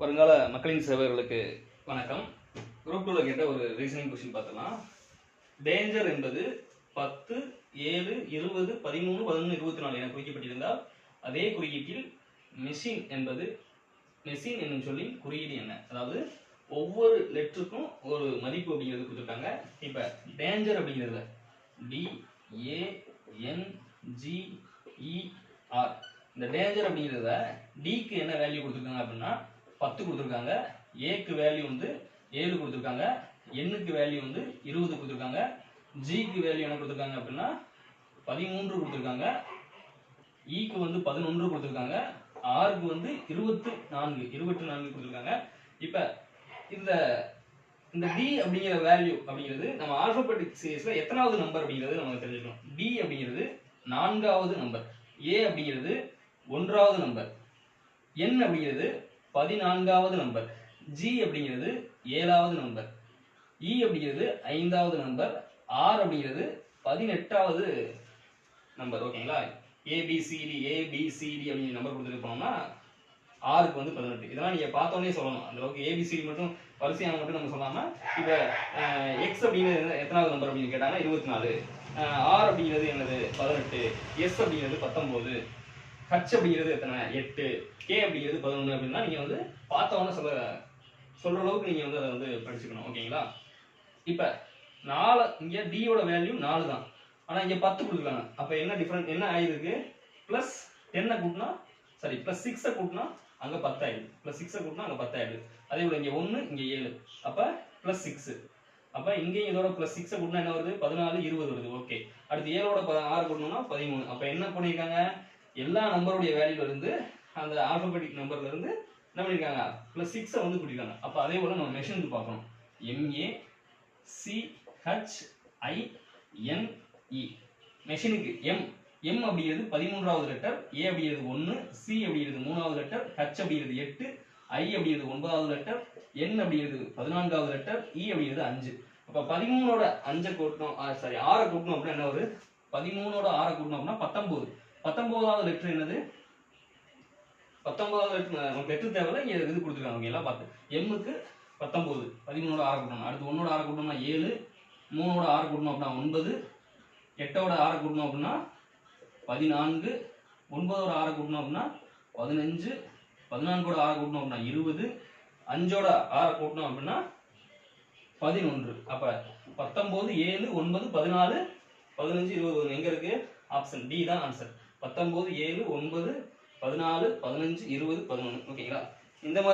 வருங்கால மக்களின் சேவர்களுக்கு வணக்கம். குரூப் டூவில் கேட்ட ஒரு ரீசனிங் கொஸ்டின் பார்த்தலாம் டேஞ்சர் என்பது பத்து ஏழு இருபது பதிமூணு பதினொன்று இருபத்தி நாலு என குறிக்கப்பட்டிருந்தால் அதே குறியீட்டில் மெஷின் என்பது மெஷின் என்னும் சொல்லின் குறியீடு என்ன? அதாவது ஒவ்வொரு லெட்டருக்கும் ஒரு மதிப்பு அப்படிங்கிறது கொடுத்துருக்காங்க. இப்போ டேஞ்சர் அப்படிங்கிறதுல டி e, இந்த டேஞ்சர் அப்படிங்கிறத டிக்கு என்ன வேல்யூ கொடுத்துருக்காங்க அப்படின்னா பத்து கொடுத்துருக்காங்க. ஏக்கு வேல்யூ வந்து ஏழு கொடுத்துருக்காங்க. எண்ணுக்கு வேல்யூ வந்து இருபது கொடுத்துருக்காங்க. ஜிக்கு வேல்யூ என்ன கொடுத்துருக்காங்க அப்படின்னா பதிமூன்று கொடுத்துருக்காங்க. ஈக்கு e வந்து பதினொன்று கொடுத்துருக்காங்க. ஆறுக்கு வந்து இருபத்து நான்கு இருபத்தி நான்கு கொடுத்துருக்காங்க. இப்போ இந்த இந்த டி அப்படிங்கிற வேல்யூ அப்படிங்கிறது நம்ம ஆல்பபெட்டிக் சீரீஸில் எத்தனாவது நம்பர் அப்படிங்கிறது நமக்கு தெரிஞ்சுக்கணும். டி அப்படிங்கிறது நான்காவது நம்பர் ஏ அப்படிங்கிறது ஒன்றாவது நம்பர் என் அப்படிங்கிறது பதினான்காவது நம்பர். ஜி அப்படிங்கிறது ஏழாவது நம்பர். இ அப்படிங்கிறது ஐந்தாவது நம்பர். ஆர் அப்படிங்கிறது பதினெட்டாவது நம்பர். ஓகேங்களா? ஏபிசிடி ஏபிசிடி அப்படிங்கிற நம்பர் கொடுத்துட்டு போனோம்னா ஆறுக்கு வந்து பதினெட்டு. இதெல்லாம் நீங்கள் பார்த்தோன்னே சொல்லணும். அந்த அளவுக்கு ஏபிசிடி மட்டும் வரிசையாக மட்டும் நம்ம சொல்லாமல் இப்போ எக்ஸ் அப்படிங்கிறது எத்தனாவது நம்பர் அப்படின்னு கேட்டாங்கன்னா இருபத்தி நாலு. ஆர் அப்படிங்கிறது என்னது? பதினெட்டு. எஸ் அப்படிங்கிறது பத்தொம்போது ஹச் அப்படிங்கிறது எத்தனை? எட்டு. கே அப்படிங்கிறது பதினொன்று அப்படின்னா நீங்கள் வந்து பார்த்தவொன்னே சொல்ல சொல்கிற அளவுக்கு நீங்கள் வந்து அதை வந்து படிச்சுக்கணும். ஓகேங்களா? இப்போ நாலு இங்கே டியோட வேல்யூ நாலு தான். ஆனால் இங்கே பத்து கொடுத்துருக்காங்க அப்போ என்ன டிஃப்ரெண்ட் என்ன ஆயிருக்கு ப்ளஸ் டென்னை கூட்டினா சாரி ப்ளஸ் சிக்ஸை கூட்டினா அங்கே பத்தாயிடுது ப்ளஸ் சிக்ஸை கூட்டினா அங்கே பத்தாயிடுது அதே போல் இங்கே ஒன்று இங்கே ஏழு. அப்போ ப்ளஸ் சிக்ஸு அப்போ இங்கேயும் இதோட ப்ளஸ் சிக்ஸை கூட்டினா என்ன வருது? பதினாலு இருபது வருது. ஓகே அடுத்து ஏழோட ப ஆறு கூட்டணும்னா பதிமூணு. அப்போ என்ன பண்ணியிருக்காங்க? எல்லா நம்பருடைய வேல்யூல இருந்து அந்த ஆல்பபெட்டிக் நம்பர்ல இருந்து என்ன பண்ணியிருக்காங்க ப்ளஸ் சிக்ஸை வந்து கூட்டியிருக்காங்க அப்போ அதே போல் நம்ம மெஷினுக்கு பார்க்கணும். M A C H I மெஷினுக்கு M M அப்படிங்கிறது பதிமூன்றாவது லெட்டர் ஏ அப்படிங்கிறது ஒன்று சி அப்படிங்கிறது மூணாவது லெட்டர் ஹச் அப்படிங்கிறது எட்டு ஐ அப்படிங்கிறது ஒன்பதாவது லெட்டர் என் அப்படிங்கிறது பதினான்காவது லெட்டர் இ e அப்படிங்கிறது அஞ்சு. அப்போ பதிமூணோட அஞ்சை கூட்டணும் சாரி ஆறை கூட்டணும் அப்படின்னா என்ன ஒரு? பதிமூணோட ஆறை கூட்டணும் அப்படின்னா பத்தொம்போது பத்தொன்பதாவது லெட்டர் என்னது? பத்தொன்பதாவது லெட்டர் நமக்கு லெட்டர் தேவையில்ல இங்கே இது கொடுத்துருக்காங்க அவங்க எல்லாம் பார்த்து. எம்முக்கு பத்தொம்போது பதிமூணோட ஆறு கூட்டணும் அடுத்து ஒன்னோட ஆறு கூட்டணும்னா ஏழு மூணோட ஆறு கூட்டணும் அப்படின்னா ஒன்பது எட்டோட ஆறு கூட்டணும் அப்படின்னா பதினான்கு ஒன்பதோட ஆறு கூட்டணும் அப்படின்னா பதினஞ்சு பதினான்கோட ஆறு கூட்டணும் அப்படின்னா இருபது அஞ்சோட ஆறு கூட்டணும் அப்படின்னா பதினொன்று. அப்போ பத்தொம்போது ஏழு ஒன்பது பதினாலு பதினஞ்சு இருபது எங்கே இருக்குது ஆப்ஷன் டி தான் ஆன்சர் பத்தொன்பது ஏழு ஒன்பது பதினாலு பதினஞ்சு இருபது பதினொன்று ஓகேங்களா? இந்த மாதிரி